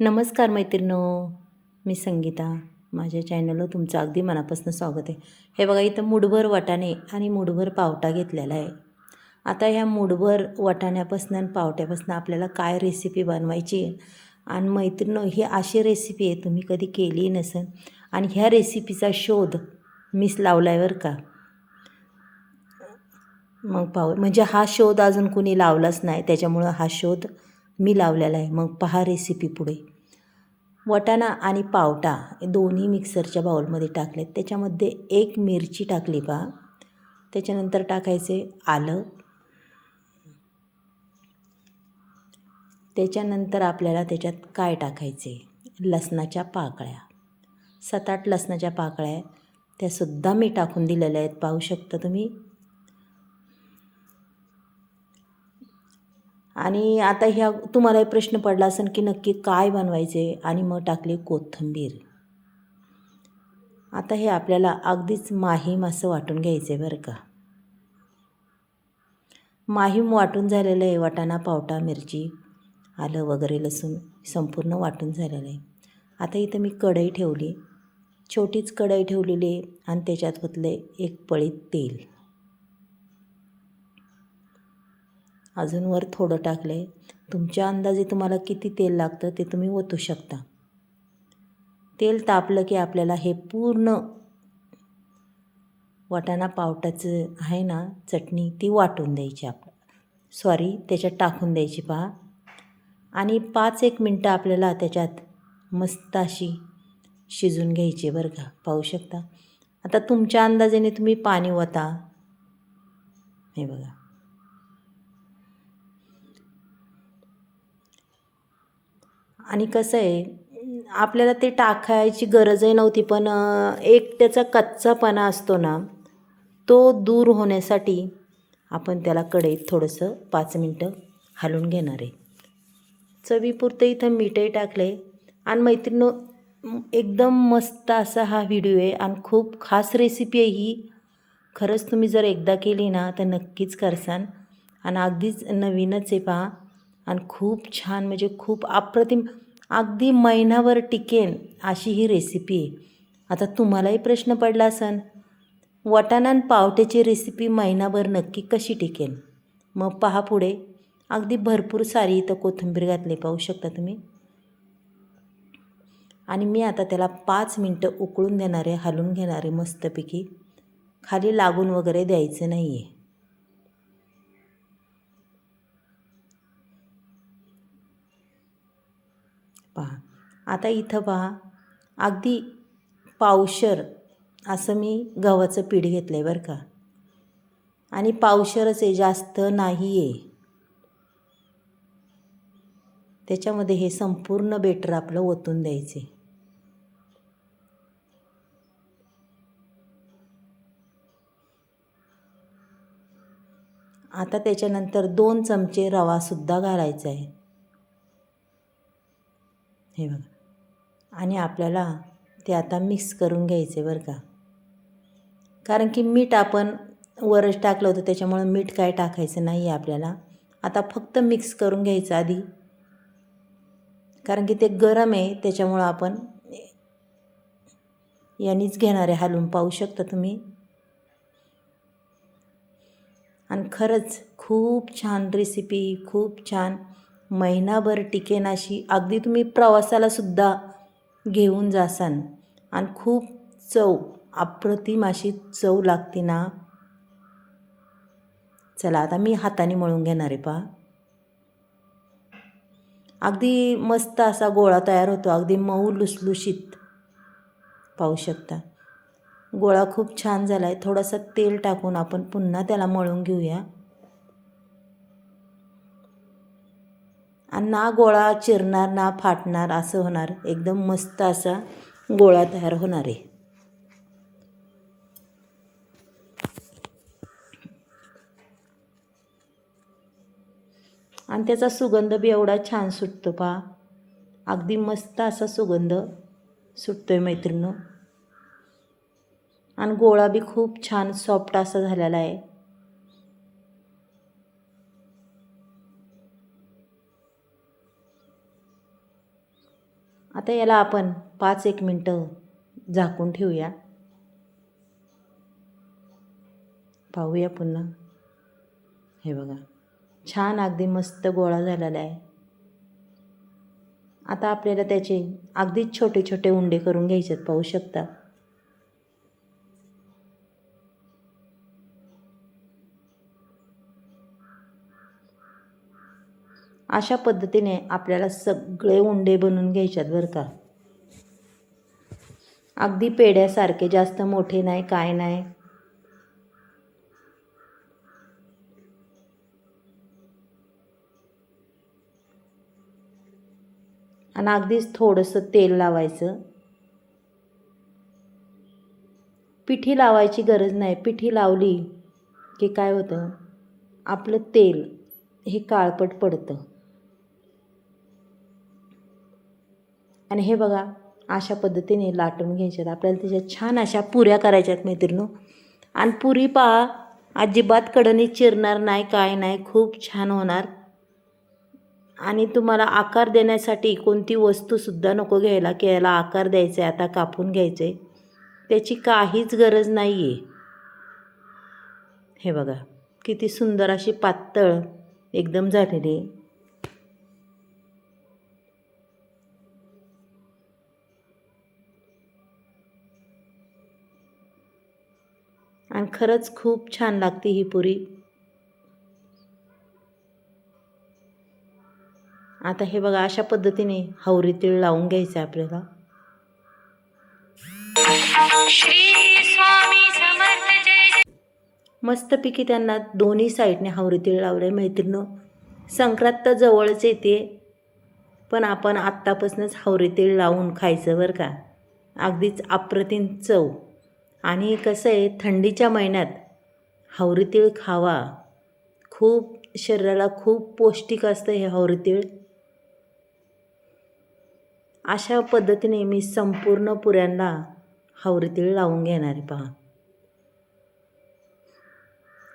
नमस्कार मैत्रिणो मी संगीता. माझ्या चॅनलवर तुमचं अगदी मनापासून स्वागत आहे. हे बघा इथं मुठभर वाटाणे आणि मुठभर पावटा घेतलेला आहे. आता ह्या मुठभर वाटाण्यापासून आणि पावट्यापासून आपल्याला काय रेसिपी बनवायची आहे? आणि मैत्रिणो ही अशी रेसिपी आहे तुम्ही कधी केली नसेल. आणि ह्या रेसिपीचा शोध मीच लावला आहे बरं का? मग पाव म्हणजे हा शोध अजून कुणी लावलाच नाही त्याच्यामुळं हा शोध मी लावलेला आहे. मग पहा रेसिपी पुढे. वटाणा आणि पावटा हे दोन्ही मिक्सरच्या बाउलमध्ये टाकलेत. त्याच्यामध्ये एक मिरची टाकली पहा त्याच्यानंतर टाकायचे आलं. त्याच्यानंतर आपल्याला त्याच्यात काय टाकायचे? लसणाच्या पाकळ्या. सात आठ लसणाच्या पाकळ्या त्यासुद्धा मी टाकून दिलेल्या आहेत. पाहू शकता तुम्ही? आणि आता ह्या तुम्हालाही प्रश्न पडला असेल की नक्की काय बनवायचे आणि मग टाकली कोथिंबीर. आता हे आपल्याला अगदीच माहीम असं वाटून घ्यायचं आहे बरं का. माहीम वाटून झालेलं आहे वाटाणा पावटा मिरची आलं वगैरे लसूण संपूर्ण वाटून झालेलं आहे. आता इथं मी कढई ठेवली. छोटीच कढई ठेवलेली आहे आणि त्याच्यात ओतले एक पळीत तेल. अजून वर थोडं टाकलं आहे तुमच्या अंदाजे तुम्हाला किती तेल लागतं ते तुम्ही ओतू शकता. तेल तापलं की आपल्याला हे पूर्ण वाटाणा पावटाचं आहे ना चटणी ती वाटून द्यायची आप सॉरी त्याच्यात टाकून द्यायची पहा. आणि पाच एक मिनटं आपल्याला त्याच्यात मस्त अशी शिजून घ्यायची बरं का पाहू शकता. आता तुमच्या अंदाजाने तुम्ही पाणी ओता. हे बघा. आणि कसं आहे आपल्याला ते टाकायची गरजही नव्हती पण एक त्याचा कच्चापणा असतो ना तो दूर होण्यासाठी आपण त्याला कढईत थोडंसं पाच मिनटं हलवून घेणार आहे. चवीपुरतं इथं मीठही टाकले आणि मैत्रिणी एकदम मस्त असा हा व्हिडिओ आहे आणि खूप खास रेसिपी आहे ही. खरंच तुम्ही जर एकदा केली ना तर नक्कीच करसान. आणि अगदीच नवीनच आहे पहा. आणि खूप छान म्हणजे खूप अप्रतिम अगदी महिनाभर टिकेन अशी ही रेसिपी आहे. आता तुम्हालाही प्रश्न पडला असन वटाणा आणि पावट्याची रेसिपी महिनाभर नक्की कशी टिकेन? मग पहा पुढे. अगदी भरपूर सारी इथं कोथिंबीर घातली पाहू शकता तुम्ही. आणि मी आता त्याला पाच मिनटं उकळून देणारे हलून घेणारे मस्तपैकी. खाली लागून वगैरे द्यायचं नाही आहे पहा आता इथं पहा. अगदी पावशर असं मी गव्हाचं पीठ घेतलं आहे बरं का. आणि पावशरच आहे जास्त नाही आहे त्याच्यामध्ये हे संपूर्ण बेटर आपलं ओतून द्यायचे. आता त्याच्यानंतर दोन चमचे रवासुद्धा घालायचा आहे हे बघा. आणि आपल्याला ते आता मिक्स करून घ्यायचे बरं का. कारण की मीठ आपण वरच टाकलं होतं त्याच्यामुळं मीठ काय टाकायचं नाही आहे आपल्याला. आता फक्त मिक्स करून घ्यायचं आधी. कारण की ते गरम आहे त्याच्यामुळं आपण यांनीच घेणारे हालून पाहू शकता तुम्ही. आणि खरंच खूप छान रेसिपी खूप छान. महिनाभर टिकेन अशी. अगदी तुम्ही प्रवासालासुद्धा घेऊन जासान. आणि खूप चव अप्रतिम अशी चव लागते ना. चला आता मी हाताने मळून घेणार आहे पहा. अगदी मस्त असा गोळा तयार होतो अगदी मऊ लुसलुशीत. पाहू शकता. गोळा खूप छान झाला आहे थोडंसं तेल टाकून आपण पुन्हा त्याला मळून घेऊया. आणि ना गोळा चिरणार ना फाटणार असं होणार. एकदम मस्त असा गोळा तयार होणार आहे. आणि त्याचा सुगंध बी एवढा छान सुटतो पा. अगदी मस्त असा सुगंध सुटतो आहे मैत्रिणी आणि गोळा बी खूप छान सॉफ्ट असा झालेला आहे. आता याला आपण पाच एक मिनटं झाकून ठेवूया. पाहूया पुन्हा. हे बघा छान अगदी मस्त गोळा झालेला आहे. आता आपल्याला त्याचे अगदीच छोटे छोटे उंडे करून घ्यायचे पाहू शकता. अशा पद्धतीने आपल्याला सगळे उंडे बनवून घ्यायच्यात बरं का. अगदी पेड्यासारखे जास्त मोठे नाही काय नाही. आणि अगदीच थोडंसं तेल लावायचं. पिठी लावायची गरज नाही. पिठी लावली की काय होतं? आपलं तेल हे काळपट पडतं. आणि हे बघा अशा पद्धतीने लाटून घ्यायच्यात. आपल्याला त्याच्यात छान अशा पुऱ्या करायच्यात मैत्रिणू. आणि पुरी पहा अजिबात कडणी चिरणार नाही काय नाही खूप छान होणार. आणि तुम्हाला आकार देण्यासाठी कोणती वस्तूसुद्धा नको घ्यायला की याला आकार द्यायचा आहे आता कापून घ्यायचं आहे त्याची काहीच गरज नाही आहे हे बघा किती सुंदर अशी पातळ एकदम झालेली. आहे आणि खरंच खूप छान लागते ही पुरी. आता हे बघा अशा पद्धतीने हवरी तीळ लावून घ्यायचं आहे आपल्याला. मस्तपैकी त्यांना दोन्ही साईडने हवरी तीळ लावले मैत्रिणी. संक्रांत तर जवळच येते पण आपण आत्तापासूनच हवरी तीळ लावून खायचं बरं का. अगदीच अप्रतिम चव. आणि कसं आहे थंडीच्या महिन्यात हवरी तीळ खावा. खूप शरीराला खूप पौष्टिक असतं हे हवरी तीळ. अशा पद्धतीने मी संपूर्ण पुऱ्यांना हवरी तीळ लावून घेणार आहे पहा.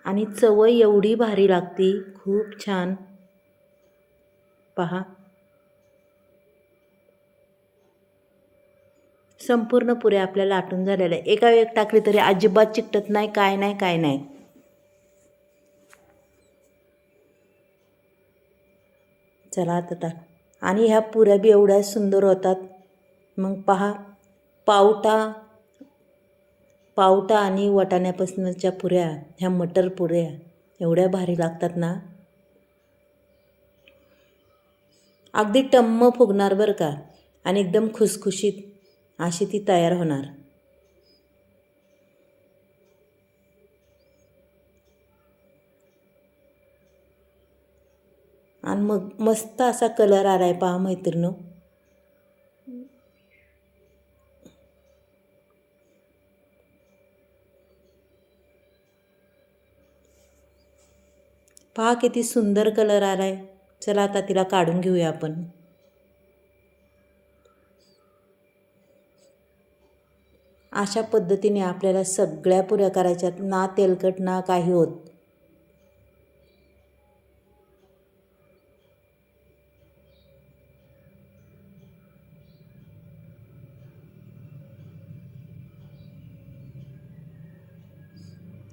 आणि चव एवढी भारी लागती खूप छान. पहा. संपूर्ण पुऱ्या आपल्या लाटून झालेल्या आहे. एका वेळ टाकली तरी अजिबात चिकटत नाही काय नाही काय नाही. चला आता ता आणि ह्या पुऱ्या बी एवढ्या सुंदर होतात. मग पहा पावटा पावटा आणि वाटाण्यापासूनच्या पुऱ्या ह्या मटर पुऱ्या एवढ्या भारी लागतात ना. अगदी टम्म फुगणार बरं का. आणि एकदम खुसखुशीत. अशी ती तयार होणार. आणि मग मस्त असा कलर आलाय पहा मैत्रिणी पहा किती सुंदर कलर आलाय. चला आता तिला काढून घेऊया आपण. अशा पद्धतीने आपल्याला सगळ्या पुऱ्या करायच्यात ना तेलकट ना काही होत.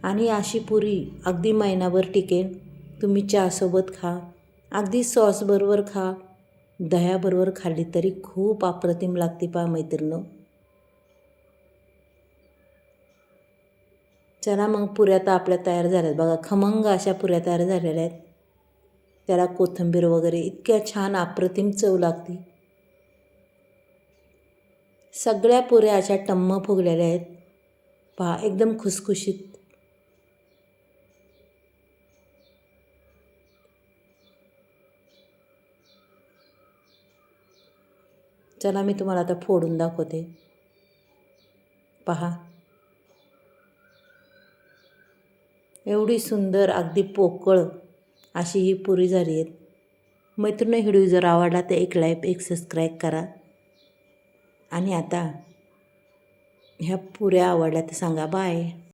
आणि अशी पुरी अगदी महिनाभर टिकेल. तुम्ही चहासोबत खा. अगदी सॉसबरोबर खा. दह्याबरोबर खाल्ली तरी खूप अप्रतिम लागते पहा मैत्रिणं चला मग पुऱ्या तर आपल्या तयार झाल्यात. बघा खमंग अशा पुऱ्या तयार झालेल्या आहेत. त्याला कोथिंबीर वगैरे इतक्या छान अप्रतिम चव लागते. सगळ्या पुऱ्या अशा टम्म फुगलेल्या आहेत. पहा एकदम खुसखुशीत. चला मी तुम्हाला आता फोडून दाखवते. पहा. एवढी सुंदर अगदी पोकळ अशी ही पुरी झाली आहेत. मैत्रिणी व्हिडिओ जर आवडला तर एक लाईक एक सबस्क्राईब करा. आणि आता ह्या पुऱ्या आवडल्या तर सांगा बाय